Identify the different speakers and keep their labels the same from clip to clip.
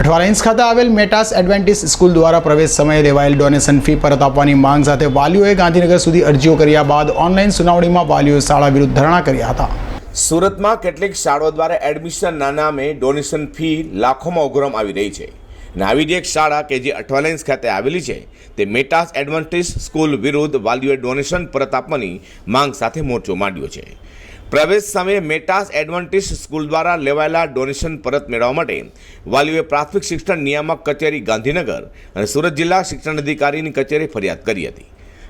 Speaker 1: અઠવાલાઇન્સ ખાતે આવેલ મેટાસ એડવેન્ટિસ સ્કૂલ દ્વારા પ્રવેશ સમયે લેવાયેલ ડોનેશન ફી પરત આપવાની માંગ સાથે વાલીઓએ ગાંધીનગર સુધી અરજીઓ કર્યા બાદ ઓનલાઈન સુનાવણીમાં વાલીઓએ શાળા વિરુદ્ધ ધરણા કર્યા હતા.
Speaker 2: સુરતમાં કેટલીક શાળાઓ દ્વારા એડમિશનના નામે ડોનેશન ફી લાખોમાં ઉઘરમ આવી રહી છે. અને આવી જ એક શાળા કે જે અઠવાલાઇન્સ ખાતે આવેલી છે, તે મેટાસ એડવાન્ટેજ સ્કૂલ વિરુદ્ધ વાલીઓએ ડોનેશન પરત આપવાની માંગ સાથે મોરચો માંડ્યો છે. પ્રવેશ સમયે મેટાસ એડવાન્ટેજ સ્કૂલ દ્વારા લેવાયેલા ડોનેશન પરત મેળવવા માટે વાલીઓએ પ્રાથમિક શિક્ષણ નિયામક કચેરી ગાંધીનગર અને સુરત જિલ્લા શિક્ષણ અધિકારીની કચેરી ફરિયાદ કરી હતી.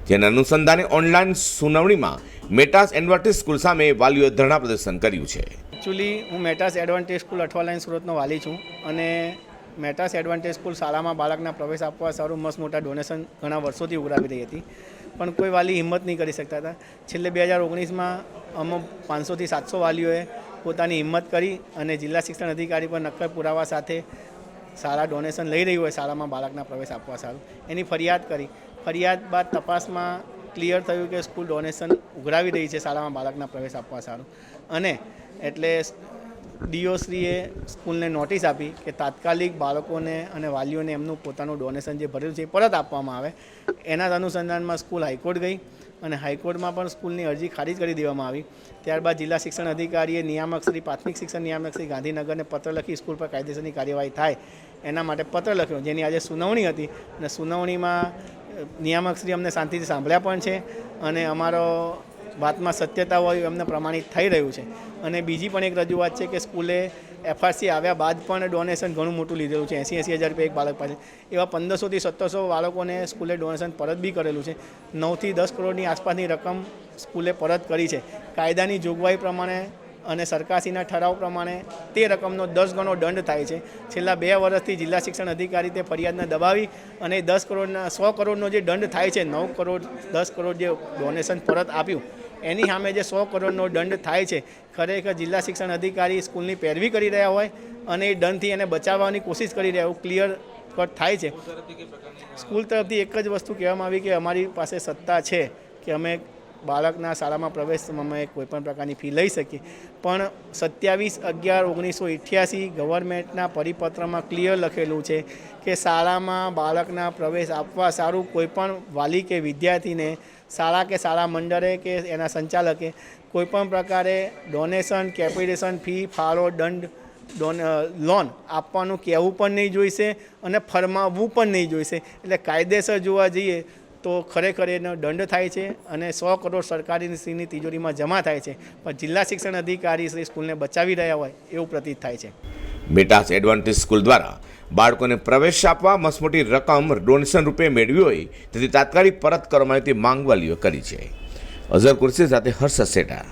Speaker 2: જેના અનુસંધાને ઓનલાઈન સુનાવણીમાં મેટાસ એડવાન્ટિસ્ટ સ્કૂલ સામે વાલીઓએ ધરણા પ્રદર્શન કર્યું છે.
Speaker 3: એકચ્યુઅલી હું મેટાસ એડવાન્ટેજ સ્કૂલ અઠવાલાઈન સુરતનો વાલી છું અને મેટાસ એડવાન્ટેજ સ્કૂલ શાળામાં બાળકના પ્રવેશ આપવા સારું મસ્ત મોટા ડોનેશન ઘણા વર્ષોથી ઉઘરાવી રહી હતી. પણ કોઈ વાલી હિંમત નહીં કરી શકતા હતા. છેલ્લે બે હજાર ઓગણીસમાં અમુક પાંચસોથી સાતસો વાલીઓએ પોતાની હિંમત કરી અને જિલ્લા શિક્ષણ અધિકારી પર નક્કર પુરાવા સાથે શાળા ડોનેશન લઈ રહ્યું હોય, શાળામાં બાળકના પ્રવેશ આપવા સારું. એની ફરિયાદ કરી. ફરિયાદ બાદ તપાસમાં ક્લિયર થયું કે સ્કૂલ ડોનેશન ઉઘરાવી રહી છે, શાળામાં બાળકના પ્રવેશ આપવા સારું. અને એટલે ડીઓશ્રીએ સ્કૂલને નોટિસ આપી કે તાત્કાલિક બાળકોને અને વાલીઓને એમનું પોતાનું ડોનેશન જે ભરેલું છે એ પરત આપવામાં આવે. એના જ અનુસંધાનમાં સ્કૂલ હાઈકોર્ટ ગઈ અને હાઈકોર્ટમાં પણ સ્કૂલની અરજી ખારિજ કરી દેવામાં આવી. ત્યારબાદ જિલ્લા શિક્ષણ અધિકારીએ નિયામક શ્રી, પ્રાથમિક શિક્ષણ નિયામક શ્રી ગાંધીનગરને પત્ર લખી સ્કૂલ પર કાયદેસરની કાર્યવાહી થાય. એના માટે પત્ર લખ્યો, જેની આજે સુનાવણી હતી. અને સુનાવણીમાં નિયામક શ્રી અમને શાંતિથી સાંભળ્યા પણ છે. અને અમારો વાતમાં સત્યતા હોય એમને પ્રમાણિત થઈ રહ્યું છે. અને બીજી પણ એક રજૂઆત છે કે સ્કૂલે એફઆરસી આવ્યા બાદ પણ ડોનેશન ઘણું મોટું લીધેલું છે. એંસી એંસી હજાર રૂપિયા એક બાળક પાસે. એવા પંદરસોથી સત્તરસો બાળકોને સ્કૂલે ડોનેશન પરત બી કરેલું છે. નવથી દસ કરોડની આસપાસની રકમ સ્કૂલે પરત કરી છે. કાયદાની જોગવાઈ પ્રમાણે અને સરકારશ્રીના ઠરાવ પ્રમાણે તે રકમનો દસ ગણો દંડ થાય છે. છેલ્લા બે વર્ષથી જિલ્લા શિક્ષણ અધિકારી તે ફરિયાદને દબાવી અને દસ કરોડના સો કરોડનો જે દંડ થાય છે, નવ કરોડ, દસ કરોડ જે ડોનેશન પરત આપ્યું એની સામે જે સો કરોડનો દંડ થાય છે, ખરેખર જિલ્લા શિક્ષણ અધિકારી સ્કૂલની પેરવી કરી રહ્યા હોય અને એ દંડથી એને બચાવવાની કોશિશ કરી રહ્યા એવું ક્લિયર કટ થાય છે. સ્કૂલ તરફથી એક જ વસ્તુ કહેવામાં આવી કે અમારી પાસે સત્તા છે કે અમે બાળકના શાળામાં પ્રવેશ અમે કોઈપણ પ્રકારની ફી લઈ શકીએ. પણ સત્યાવીસ અગિયાર ઓગણીસો અઠ્યાસી ગવર્મેન્ટના પરિપત્રમાં ક્લિયર લખેલું છે કે શાળામાં બાળકના પ્રવેશ આપવા સારું કોઈપણ વાલી કે વિદ્યાર્થીને શાળા કે શાળા મંડળે કે એના સંચાલકે કોઈપણ પ્રકારે ડોનેશન કેપિટેશન ફી, ફાળો, દંડ, ડોન લોન આપવાનું કહેવું પણ નહીં જોઈશે અને ફરમાવવું પણ નહીં જોઈશે. એટલે કાયદેસર જોવા જઈએ તો ખરેખર એનો દંડ થાય છે અને સો કરોડ સરકારીની તિજોરીમાં જમા થાય છે. પણ જિલ્લા શિક્ષણ અધિકારી શ્રી સ્કૂલને બચાવી રહ્યા હોય એવું પ્રતીત થાય છે.
Speaker 2: મેટાસ એડવાન્ટેજ સ્કૂલ દ્વારા બાળકોને પ્રવેશ આપવા મસમોટી રકમ ડોનેશન રૂપે મેળવી હોય તેથી તાત્કાલિક પરત કરવા માહિતી માંગ વાલીઓ કરી છે. અઝર કુર્સી સાથે હર્ષ સેટા.